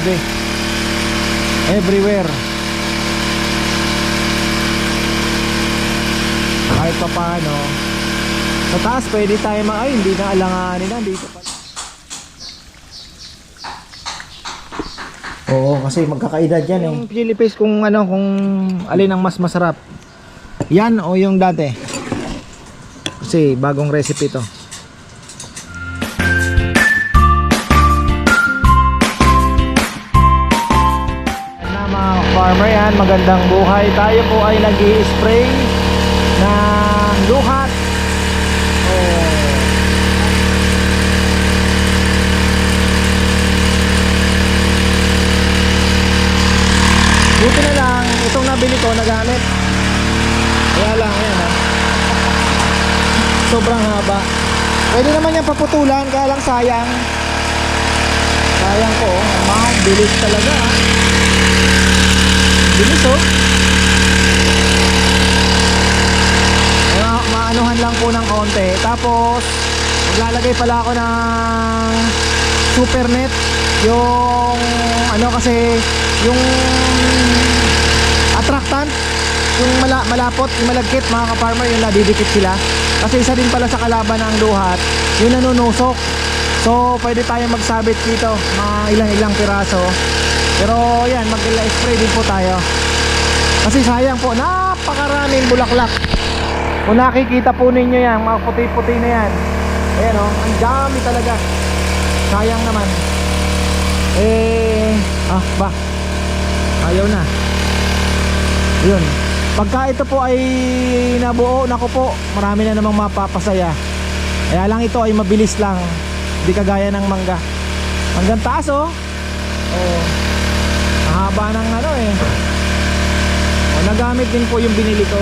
Grabe. Everywhere. Kahit pa paano. Sa taas pwede tayo mag... Ay, hindi na alanganin na. Dito pa. Oo, kasi magkakaedad yan eh. Yung paste kung ano, kung alin ang mas masarap. Yan o yung dati. Kasi bagong recipe to. Farmer yan, magandang buhay. Tayo po ay nag spray ng luhat. Oh. Buti na lang, itong nabili ko, nagamit. Kaya lang, yan ha. Sobrang haba. Pwede naman yan paputulan, kaya lang sayang. Sayang ko, oh. bilis talaga ha. Bilis oh. Ma maanuhan lang po ng konti. Tapos, maglalagay pala ako ng super net. Yung, ano kasi, yung attractant, yung mala, malapot, yung malagkit mga ka-farmer, yung nadidikit sila. Kasi isa din pala sa kalaban ng luhat, yung nanunusok. So, pwede tayong magsabit dito, mga ilang-ilang piraso. Pero yan, mag-spray din po tayo. Kasi sayang po, napakaraming bulaklak. Kung nakikita po ninyo yan, mga puti-puti na yan. Ayan o, ang dami talaga. Sayang naman. Eh, ah, ba? Ayaw na. Yun. Pagka ito po ay nabuo, nako po, marami na namang mapapasaya. Kaya lang ito ay mabilis lang. Hindi kagaya ng mangga. Hanggang taas oh. Oh. Mahaba ng ano eh. O, nagamit din po yung binili ko.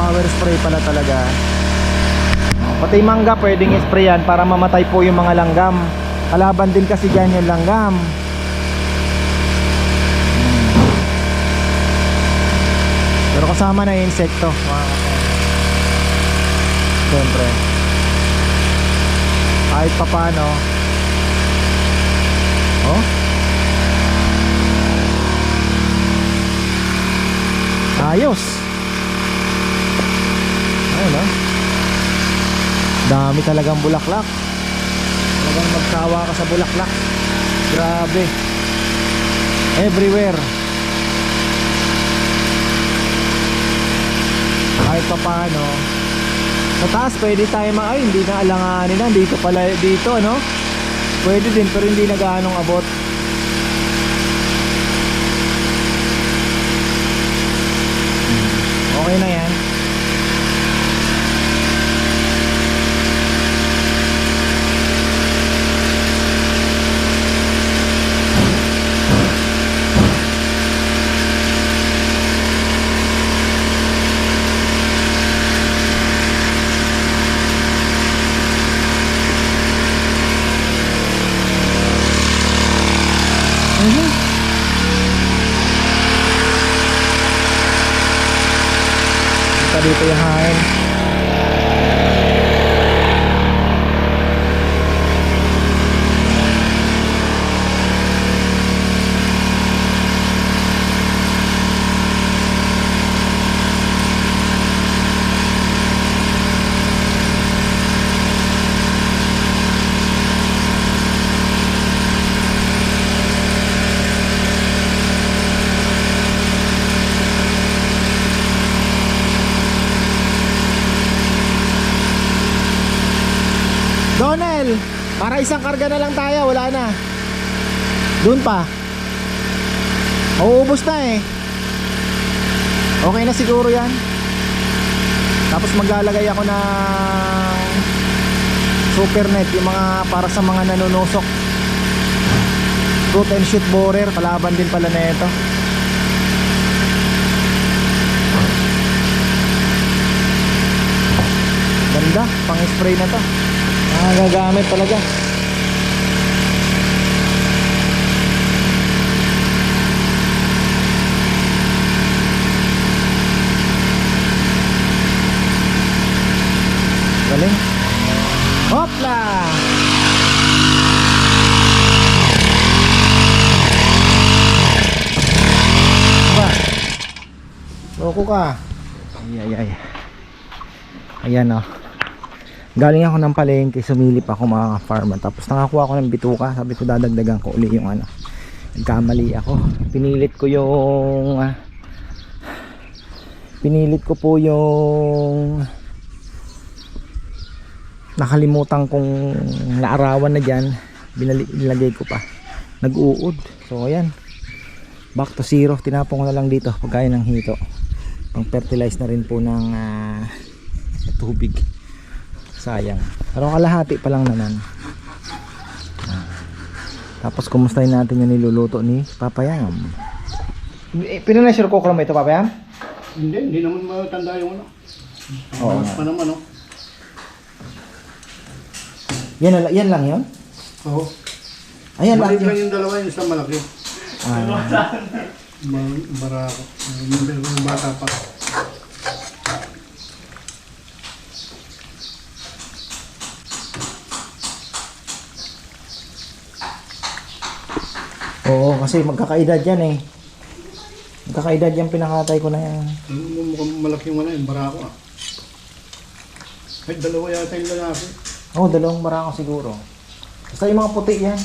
Power spray pala talaga. Pati mangga pwedeng sprayan para mamatay po yung mga langgam. Kalaban din kasi dyan yung langgam. Pero kasama na yung insekto. Siyempre kahit pa paano oh? Ayos. Ayun oh dami talagang bulaklak. Talagang magsawa ka sa bulaklak. Grabe. Everywhere. Kahit pa paano sa pwede tayo ma... Ay, hindi na alanganin na. Dito pala, dito, ano? Pwede din, pero hindi na gaanong abot. Hmm, Okay na yan. Mhm. Kita dito yung hangin. Donel, para isang karga na lang tayo, wala na. Doon pa. Uuubos na eh. Okay na siguro yan. Tapos maglalagay ako ng super net, yung mga para sa mga nanunusok. Fruit and shoot borer, kalaban din pala na ito. Ganda, pang spray na to. Ah, gagamit talaga. Galing. Hopla! Ba? Loko ka. Ay, ay, ay. Ayan oh. Galing ako ng palengke, sumilip ako mga farmer. Tapos nakakuha ako ng bituka. Sabi ko dadagdagan ko uli yung ano. Nagkamali ako. Pinilit ko yung... ah, pinilit ko po yung... Nakalimutan kong naarawan na dyan. Binilagay ko pa. Nag-uod. So ayan. Back to zero. Tinapon ko na lang dito. Pagkaya ng hito. Pang fertilize na rin po ng ah, tubig sayang pero kalahati pa lang naman Ah. tapos kumustahin natin yung niluluto ni Papayam eh, pinanasure ko kung ito Papayam? Hindi, hindi naman matanda yung ano. Oo nga. pa naman, oh. yan, yan lang yun? Oo. ayan lang yun yung dalawa, yung isa malaki. ah, Mar- Barako. Yung yung bata pa. Oo kasi magkakaedad yan eh magkakaedad yan pinakatay ko na yan Yung Mukhang malaki yung ano, yung barako ah. Kahit dalawa yata yung lalaki. oo dalawang barako siguro basta yung mga puti yan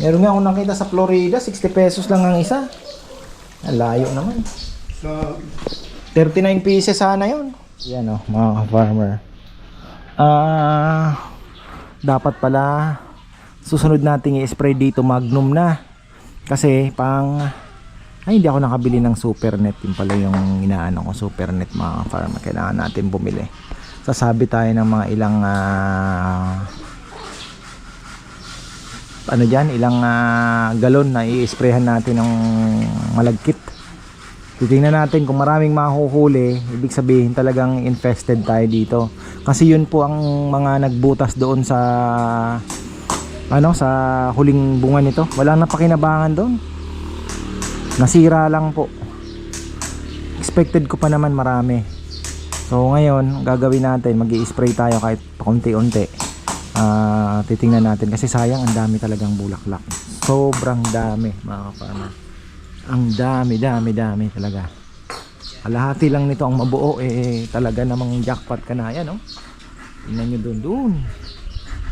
Meron nga akong nakita sa Florida, 60 pesos lang ang isa. Layo naman. Sa 39 pieces sana yun. Yan o, mga ka-farmer. Ah, dapat pala susunod nating i-spray dito Magnum na. Kasi pang ay hindi ako nakabili ng Supernet. Yung pala yung inaano ko Supernet mga ka-farmer. Kailangan natin bumili. Sasabi tayo ng mga ilang ah, ano dyan, ilang ah, galon na i-sprayhan natin ng malagkit. Titingnan natin kung maraming mahuhuli, ibig sabihin talagang infested tayo dito. Kasi yun po ang mga nagbutas doon sa ano sa huling bunga nito. Walang napakinabangan doon. Nasira lang po. Expected ko pa naman marami. So ngayon, gagawin natin, mag spray tayo kahit pakunti-unti. Ah, titingnan natin kasi sayang ang dami talagang bulaklak. Sobrang dami, mga kapana. Ang dami, dami, dami talaga. Kalahati lang nito ang mabuo eh talaga namang jackpot ka yan, no? Tingnan nyo doon, doon.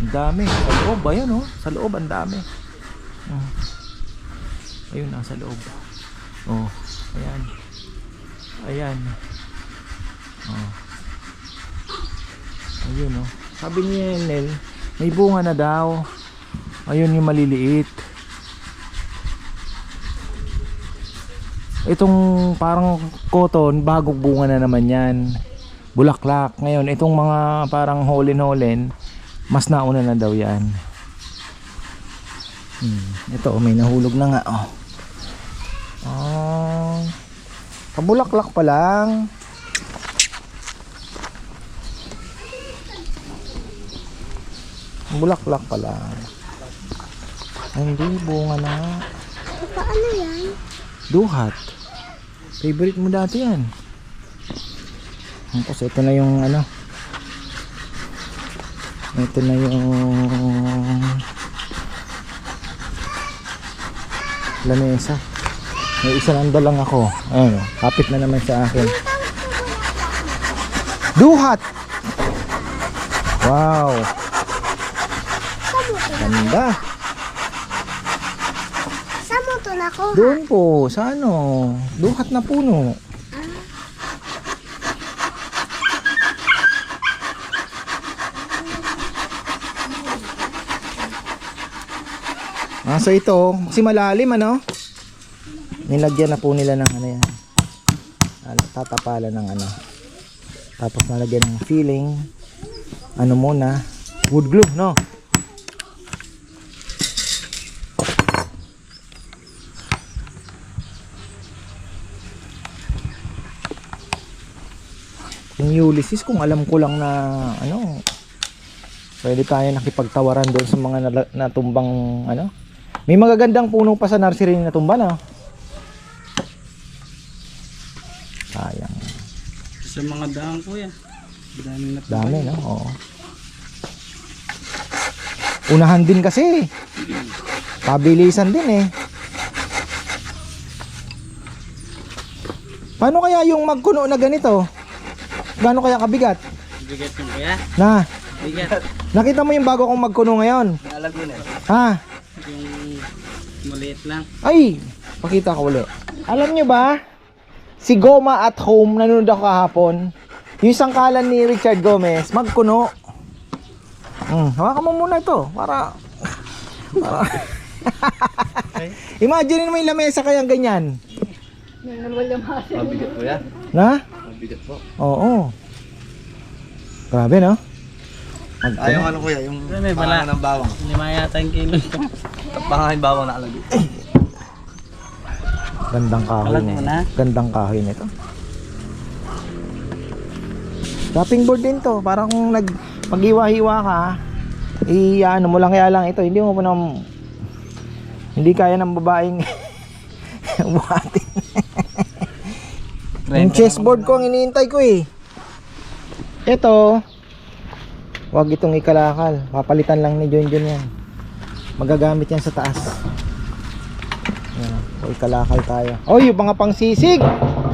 Ang dami. Sa loob, ayan, oh. Sa loob, ang dami. Oh. Ayun, nasa loob. Oh, ayan. Ayan. Oh. Ayun, oh. Sabi ni Enel, may bunga na daw. Ayun yung maliliit. Itong parang cotton, bagong bunga na naman yan. Bulaklak. Ngayon, itong mga parang holin-holin, mas nauna na daw yan. Hmm. Ito, may nahulog na nga. Oh. Oh. Kabulaklak pa lang. Bulaklak pa lang. Ay, hindi, bunga na. Paano yan? Duhat. Favorite mo dati yan. Tapos ito na yung ano. Ito na yung lamesa. May isa lang dalang ako. Ayun, kapit na naman sa akin. Duhat! Wow! Ganda! Sa mo to na ko? Doon po, sa ano, duhat na puno. Ah, so ito, kasi malalim ano? Nilagyan na po nila ng ano yan. Ano, tatapalan ng ano. Tapos nalagyan ng filling. Ano muna, wood glue, no? Yung Ulysses, kung alam ko lang na ano, pwede tayo nakipagtawaran doon sa mga natumbang ano. May magagandang puno pa sa nursery na tumba na. Sayang. Sa mga daan kuya. Daming na Dami, no? Oo. Unahan din kasi. Pabilisan din eh. Paano kaya yung magkuno na ganito? Gaano kaya kabigat? Bigat yung kuya. Na, Bigat. nakita mo yung bago kong magkuno ngayon? Alam mo na. Ha? Yung maliit lang. Ay, pakita ko ulit. Alam nyo ba, si Goma at home, nanonood ako kahapon. Yung sangkalan ni Richard Gomez, magkuno. Hmm, hawakan mo muna ito, para... para Imagine mo yung lamesa kayang ganyan. Mabigat kuya. Na? Mabigat po. Oo. Grabe, no? Magkuno. Ayaw ano kuya, yung Kuya, may bala. ng bawang. Lima yata yung kilo ito. Pangahin bawang na alagi. Gandang kahoy Alam mo nito. na? Gandang kahoy nito. Chopping board din to. Para kung nag mag-iwa-hiwa ka, i ano mo lang kaya lang ito. Hindi mo po na hindi kaya ng babaeng buhatin. Yung chessboard ko ang iniintay ko eh. Ito, wag itong ikalakal. Papalitan lang ni John John yan. Magagamit yan sa taas. Ayan, o ikalakal tayo. Oh, yung mga pangsisig.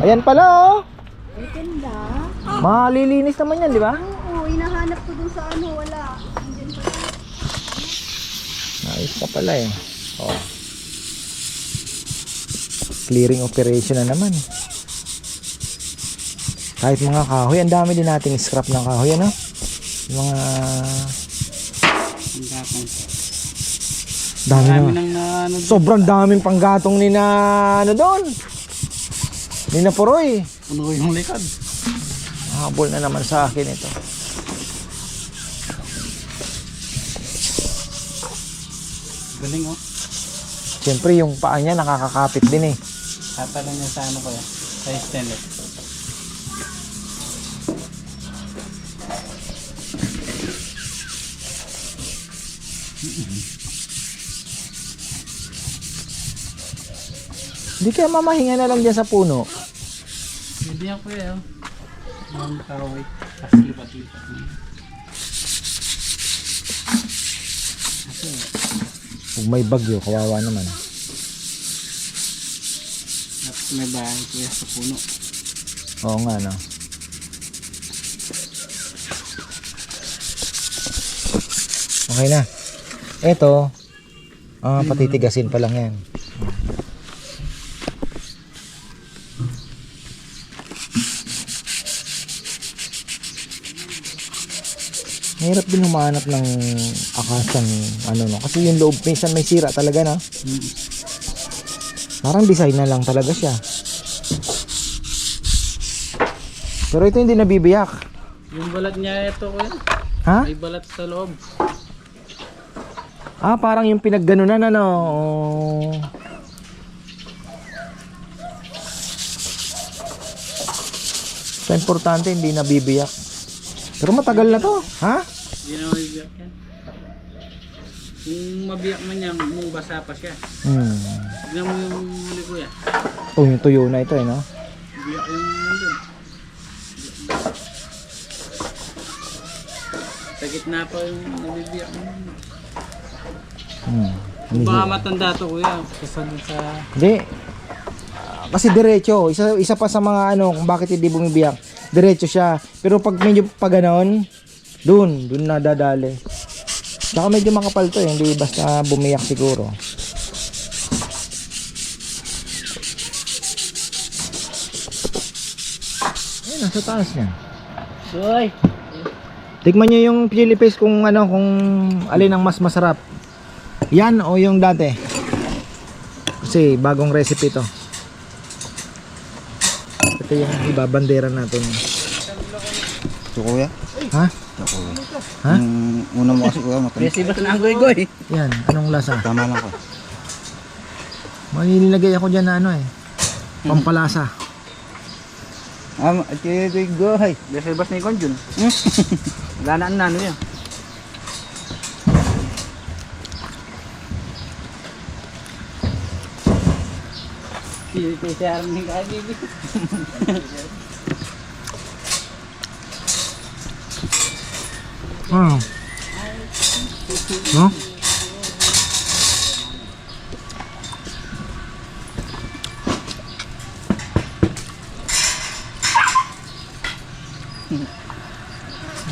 Ayan pala oh. Ganda. Malilinis naman yan, di ba? Oo, hinahanap ko dun sa ano, wala. Andyan pa. Ayos na pala eh. Oh. Clearing operation na naman. Kahit mga kahoy, ang dami din nating scrap ng kahoy, ano? Mga dami na. ano. Sobrang daming panggatong ni na ano doon. Ni na Poroy. Puno yung likod. Habol na naman sa akin ito. Galing oh. Siyempre yung paa niya nakakakapit din eh. Tatalo niya sa ano kuya. Sa stainless. Hindi kaya mamahinga na lang dyan sa puno. Hindi yan kuya oh. Ang kaway. Tapos lipat-lipat mo. Kung may bagyo, kawawa naman. Tapos may bahay kuya sa puno. Oo nga no. Okay na. Ito, ah, patitigasin pa lang yan. Mahirap din humanap ng akasang ano no. Kasi yung loob minsan may sira talaga na. Parang design na lang talaga siya. Pero ito hindi nabibiyak. Yung balat niya ito kuya. Ha? May balat sa loob. Ah, parang yung pinagganunan ano. Oh. Sa importante hindi nabibiyak. Pero matagal na to, ha? Hindi yan. Kung mabiyak man yan, kung basa pa siya. Hmm. Tignan mo yung huli kuya. Oh, yung tuyo na ito eh, no? Biyak yung nandun. Sa gitna pa yung nabibiyak mo. Hmm. Kung baka matanda to kuya, kasunod sa... Hindi. Ah, Kasi diretso, isa isa pa sa mga ano kung bakit hindi bumibiyak. Diretso siya. Pero pag medyo pa ganon, dun, dun nadadali. Tsaka medyo makapal to, eh, hindi basta bumiyak siguro. Ayun, nasa taas niya. Soy! Tikman nyo yung chili paste kung ano, kung alin ang mas masarap. Yan o yung dati. Kasi bagong recipe to. Ito yung ibabandera natin. Ito kuya? Ha? Ha? Yung una mo kasi kuya, matamis. Besi ba na ang goy-goy? Yan, anong lasa? Tama lang ko. May nilagay ako dyan na ano eh. Pampalasa. Um, ito goy. Besi ba ni Konjun? Wala na ang nano yan. Hindi ko siya rin Ah. No?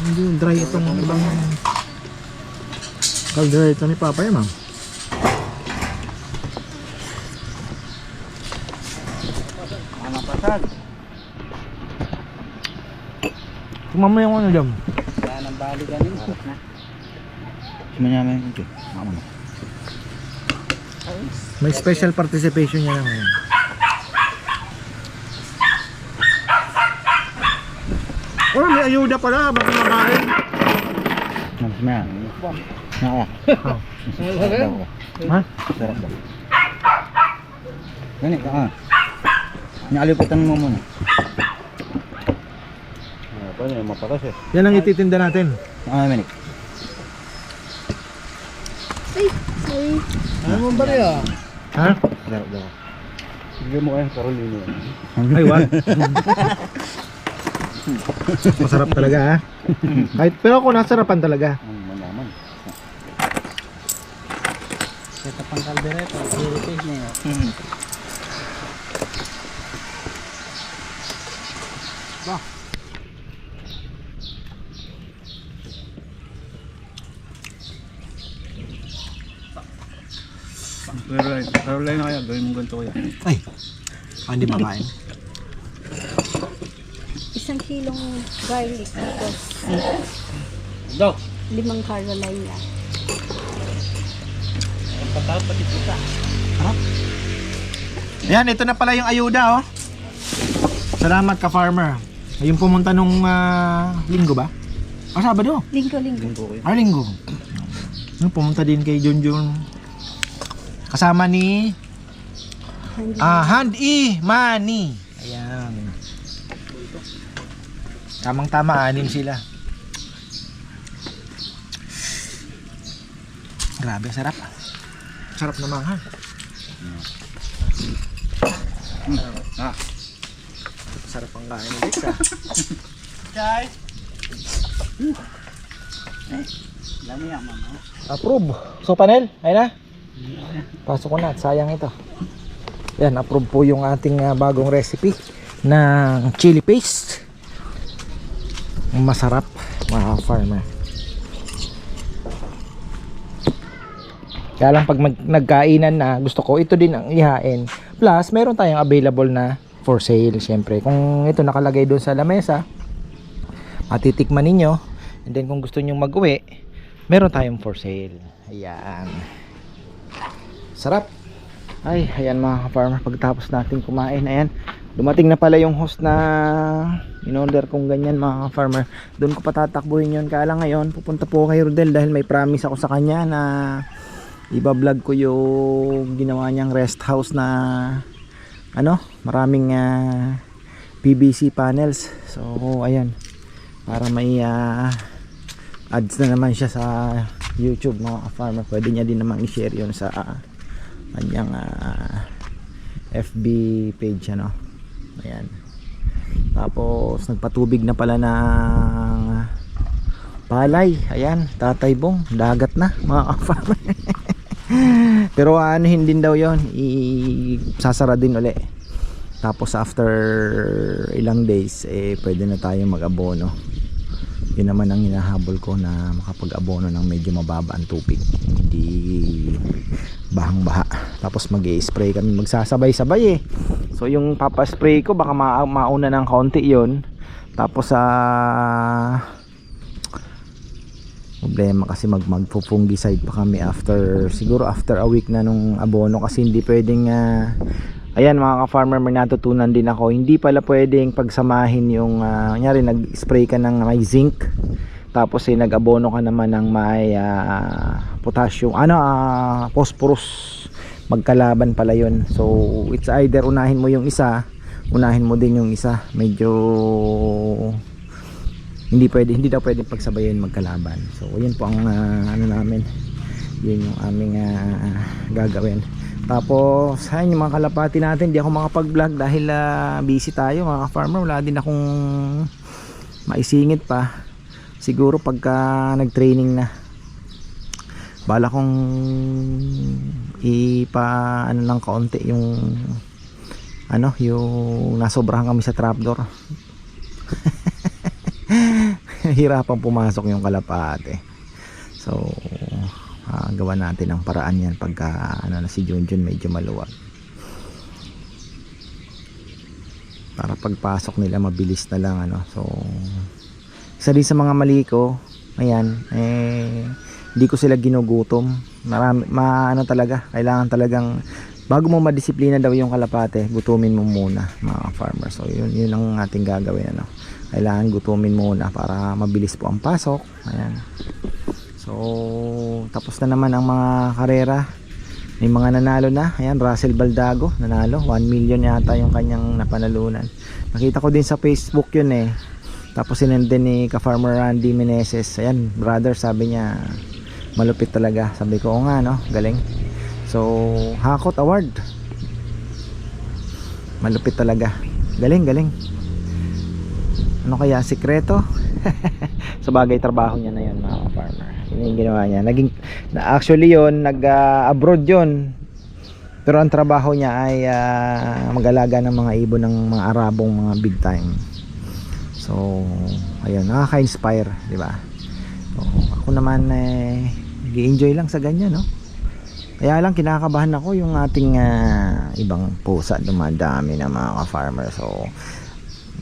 Hindi dry itong ibang caldereta ni Papa yan, ma'am. Tumama yung ano dyan. Bali ganin. na. Manyaman ito. Mama. May special participation niya na ngayon. Oh, may ayuda pala habang kumakain. Mas na. Oo. Ha? Sarap daw. Ganit ka ah. Nialipitan mo muna. Ah, paano yung mapakas eh? Yan ang ititinda natin. Ah, Menik. Ay, sorry. Ano mo ba niya? Ha? Sarap daw. Bigyan mo kayong Carolina yan. Ay, wag. Masarap talaga ha. Kahit, pero ako nasarapan talaga. Ang malaman. Ito pang kaldereta. Pilipinas na yun. Carolina, Carolina kaya, gawin mo ganito kaya. Ay, ah, hindi makain. Isang kilong garlic tapos Do. limang Carolina. Pataw pati puta. Ayan, ito na pala yung ayuda oh. Salamat ka farmer. Yung pumunta nung ah, linggo ba? Ah, Sabado. Linggo-linggo. Ah, linggo. Yung pumunta din kay Junjun. Kasama ni. Ah, Hand E Money. Ayan. Tamang tama, anim sila. Grabe, sarap. Sarap naman ha. Ah. Sarap ang kain ni Lex ah. Chay. Lami yan mama. Approve. So panel, ayun na. Pasok ko na sayang ito. Yan, approve po yung ating ah, bagong recipe ng chili paste. Masarap, mga farmer. Kaya lang pag mag, nagkainan na, gusto ko ito din ang ihain. Plus, meron tayong available na for sale, syempre. Kung ito nakalagay doon sa lamesa, matitikman ninyo. And then kung gusto nyo mag-uwi, meron tayong for sale. Ayan. Sarap. Ay, ayan mga farmer pagtapos natin kumain, ayan. Dumating na pala yung host na in-order kong ganyan mga farmer. Doon ko patatakbuhin yun. Kaya lang ngayon, pupunta po kay Rodel dahil may promise ako sa kanya na iba-vlog ko yung ginawa niyang rest house na ano, maraming ah, PVC panels. So, ayan. Para may ah, ads na naman siya sa YouTube mga farmer. Pwede niya din namang i-share yun sa ah, kanyang ah, FB page ano. Ayan. Tapos nagpatubig na pala ng palay. Ayan, Tatay Bong, dagat na mga farmer. Pero anuhin din daw 'yon, i-sasara din uli. Tapos after ilang days eh pwede na tayong mag-abono. Yun naman ang hinahabol ko na makapag-abono ng medyo mababa ang tubig. Hindi bahang-baha. Tapos mag-spray kami magsasabay-sabay eh. So yung papa-spray ko baka ma- mauna ng konti 'yon. Tapos sa problema kasi mag magpo-fungicide pa kami after siguro after a week na nung abono kasi hindi pwedeng ah, ayan mga ka-farmer may natutunan din ako hindi pala pwedeng pagsamahin yung uh, kunyari nag-spray ka ng may zinc tapos eh nag-abono ka naman ng may ah, potassium ano ah, phosphorus. Magkalaban pala yun. So it's either unahin mo yung isa unahin mo din yung isa. Medyo hindi pwede hindi daw pwedeng pagsabayin magkalaban. So yun po ang ah, ano namin. Yun yung aming ah, gagawin. Tapos ayun yung mga kalapati natin. Hindi ako makapag vlog dahil ah, busy tayo mga farmer wala din akong maisingit pa siguro pagka nag-training na bala kong ipa ano ng kaunti yung ano yung nasobrahan kami sa trapdoor. Hirapan pumasok yung kalapate. So ah, gawa natin ang paraan yan pagka ano na si Junjun medyo maluwag. Para pagpasok nila mabilis na lang ano. So isa din sa mga mali ko ayan eh hindi ko sila ginugutom. Marami ma ano talaga kailangan talagang bago mo madisiplina daw yung kalapate gutumin mo muna mga farmer so yun yun ang ating gagawin ano. Kailangan gutumin muna para mabilis po ang pasok ayan. So tapos na naman ang mga karera. May mga nanalo na ayan Russell Baldago nanalo. 1 million yata yung kanyang napanalunan. Nakita ko din sa Facebook yun eh tapos sinend din ni ka-farmer Randy Meneses. Ayan brother sabi niya malupit talaga. Sabi ko oo nga no? Galing. So Hakot Award. Malupit talaga. Galing galing. Ano kaya sikreto? Sa bagay trabaho niya na yun mga farmer yun yung ginawa niya. Naging na actually yon nag ah, abroad yon pero ang trabaho niya ay ah, mag-alaga ng mga ibon ng mga Arabong mga big time so ayun nakaka-inspire di ba? So, ako naman eh nag-enjoy lang sa ganyan no? Kaya lang kinakabahan ako yung ating ah, ibang pusa. Dumadami na mga farmer so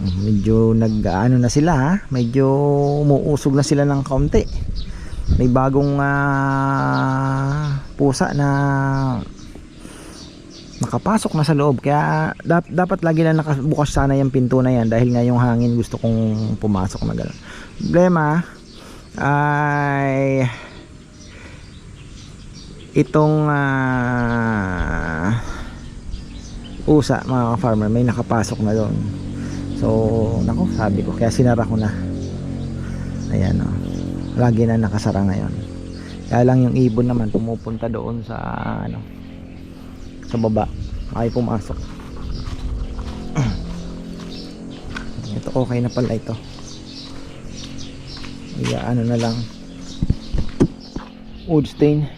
medyo nag ano na sila ha? Medyo umuusog na sila ng kaunti. May bagong ah, pusa na nakapasok na sa loob kaya dap- dapat lagi na nakabukas sana yung pinto na yan dahil nga yung hangin gusto kong pumasok na gano'n problema ay itong ah, pusa mga farmer may nakapasok na doon So, nako, sabi ko, kaya sinara ko na. Ayan, oh. Lagi na nakasara ngayon. Kaya lang yung ibon naman pumupunta doon sa ano sa baba. Ay pumasok. ito okay na pala ito. Iya, ano na lang. Wood stain.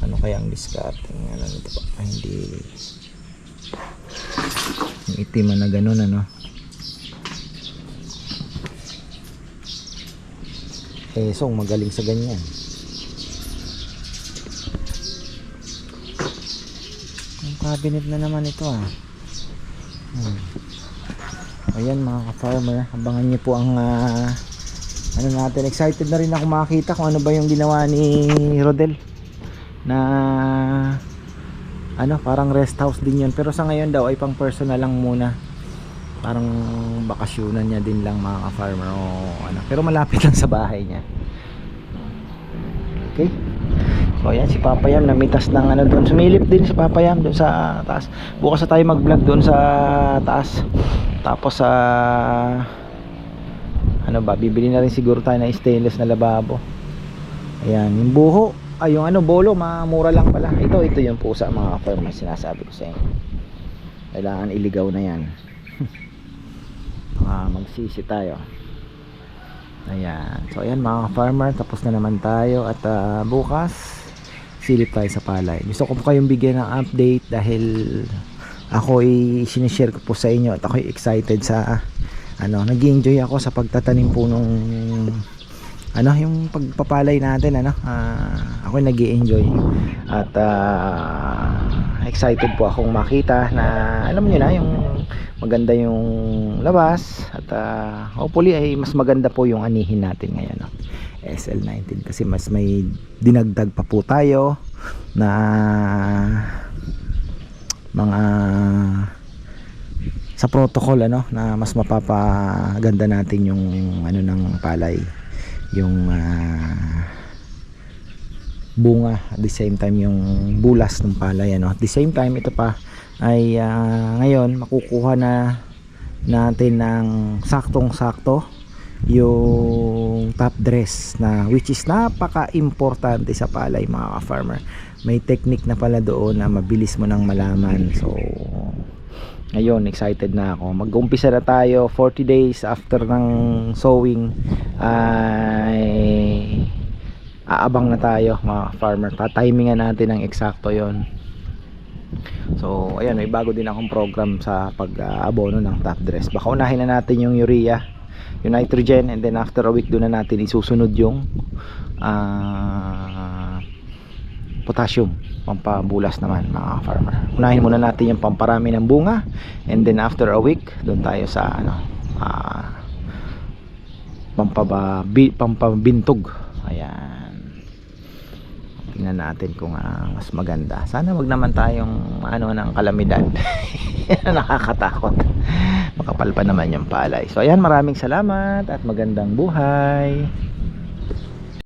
ano kaya ang discarding ano nito pa hindi yung itim na ganun ano so magaling sa ganyan. Ang cabinet na naman ito ah. Hmm. ayan mga ka-farmer abangan niyo po ang ah, ano natin. Excited na rin ako makakita kung ano ba yung ginawa ni Rodel na ano parang rest house din yun. Pero sa ngayon daw ay pang personal lang muna parang bakasyonan niya din lang mga ka-farmer o ano. Pero malapit lang sa bahay niya. Okay? So ayan si Papayam namitas ng ano doon. Sumilip din si Papayam doon sa taas. Bukas na tayo mag vlog doon sa taas. Tapos sa ano ba bibili na rin siguro tayo ng stainless na lababo. Ayan yung buho. Ay yung ano bolo mamura lang pala. Ito ito yung pusa mga farmer sinasabi ko sa inyo. Kailangan iligaw na yan ah, magsisi tayo. Ayan. So ayan mga farmer tapos na naman tayo at ah, bukas silip tayo sa palay. Gusto ko po kayong bigyan ng update dahil ako ay sinishare ko po sa inyo at ako excited sa ano nag enjoy ako sa pagtatanim po nung ano yung pagpapalay natin ano ah, ako nag enjoy at ah, excited po akong makita na alam niyo na yung maganda yung labas at ah, hopefully ay mas maganda po yung anihin natin ngayon no? SL19 kasi mas may dinagdag pa po tayo na mga sa protocol ano na mas mapapaganda natin yung ano ng palay yung ah, bunga at the same time yung bulas ng palay ano at the same time ito pa ay ah, ngayon makukuha na natin ng saktong sakto yung top dress na which is napaka importante sa palay mga farmer may technique na pala doon na mabilis mo nang malaman so Ngayon, excited na ako. Mag-umpisa na tayo 40 days after ng sowing ay aabang na tayo mga farmer. Tatimingan natin ng eksakto yon. So, ayan, may bago din akong program sa pag-abono ng top dress. Baka unahin na natin yung urea, yung nitrogen, and then after a week doon na natin isusunod yung ah, potassium pampabulas naman mga farmer. Unahin muna natin yung pamparami ng bunga and then after a week doon tayo sa ano bi, pampabintog. Ayan tingnan natin kung ah, mas maganda. Sana wag naman tayong ano ng kalamidad. Nakakatakot. Makapal pa naman yung palay. So ayan maraming salamat at magandang buhay